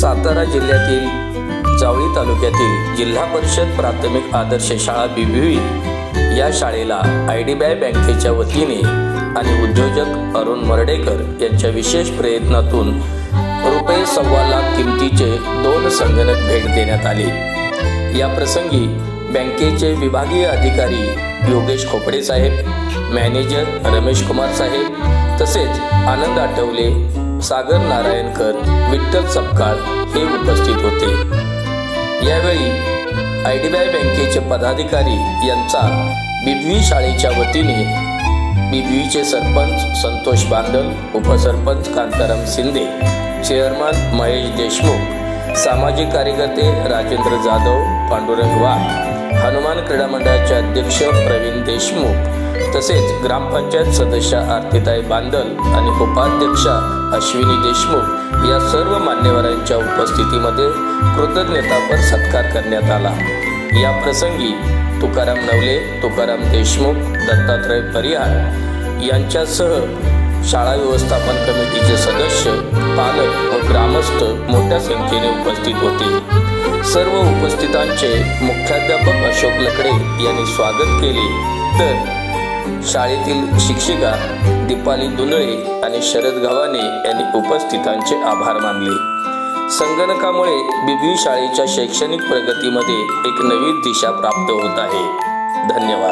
सातारा जिल्ह्यातील जावळी तालुक्यातील जिल्हा परिषद प्राथमिक आदर्श शाळा बिबिवी या शाळेला आय डी बी आय बँकेच्या वतीने आणि उद्योजक अरुण मर्डेकर यांच्या विशेष प्रयत्नातून रुपये सव्वा लाख किमतीचे दोन संगणक भेट देण्यात आले. या प्रसंगी बँकेचे विभागीय अधिकारी योगेश खोपडे साहेब मॅनेजर रमेश कुमार साहेब तसेच आनंद आठवले सागर नारायणकर विठ्ठल सपकाळ हे उपस्थित होते. यावेळी आय डी बी आय बँकेचे पदाधिकारी यांचा बिबवी शाळेच्या वतीने बिबवीचे सरपंच संतोष बांदल उपसरपंच कांताराम शिंदे चेअरमन महेश देशमुख सामाजिक कार्यकर्ते राजेंद्र जाधव पांडुरंग वाघ हनुमान क्रीडा मंडळाचे अध्यक्ष प्रवीण देशमुख तसेच ग्रामपंचायत सदस्य आरतीताई बांदल आणि उपाध्यक्षा अश्विनी देशमुख या सर्व मान्यवरांच्या उपस्थितीमध्ये कृतज्ञतापर सत्कार करण्यात आला. या प्रसंगी तुकाराम नवले तुकाराम देशमुख दत्तात्रय परिहार यांच्यासह शाळा व्यवस्थापन कमिटीचे सदस्य पालक व ग्रामस्थ मोठ्या संख्येने उपस्थित होते. सर्व उपस्थितांचे मुख्याध्यापक अशोक लकडे यांनी स्वागत केले. तर शाळेतील शिक्षिका दीपाली दुनळे आणि शरद गव्हाणे यांनी उपस्थितांचे आभार मानले. संगणकामुळे बीबी शाळेच्या शैक्षणिक प्रगतीमध्ये एक नवीन दिशा प्राप्त होत आहे. धन्यवाद.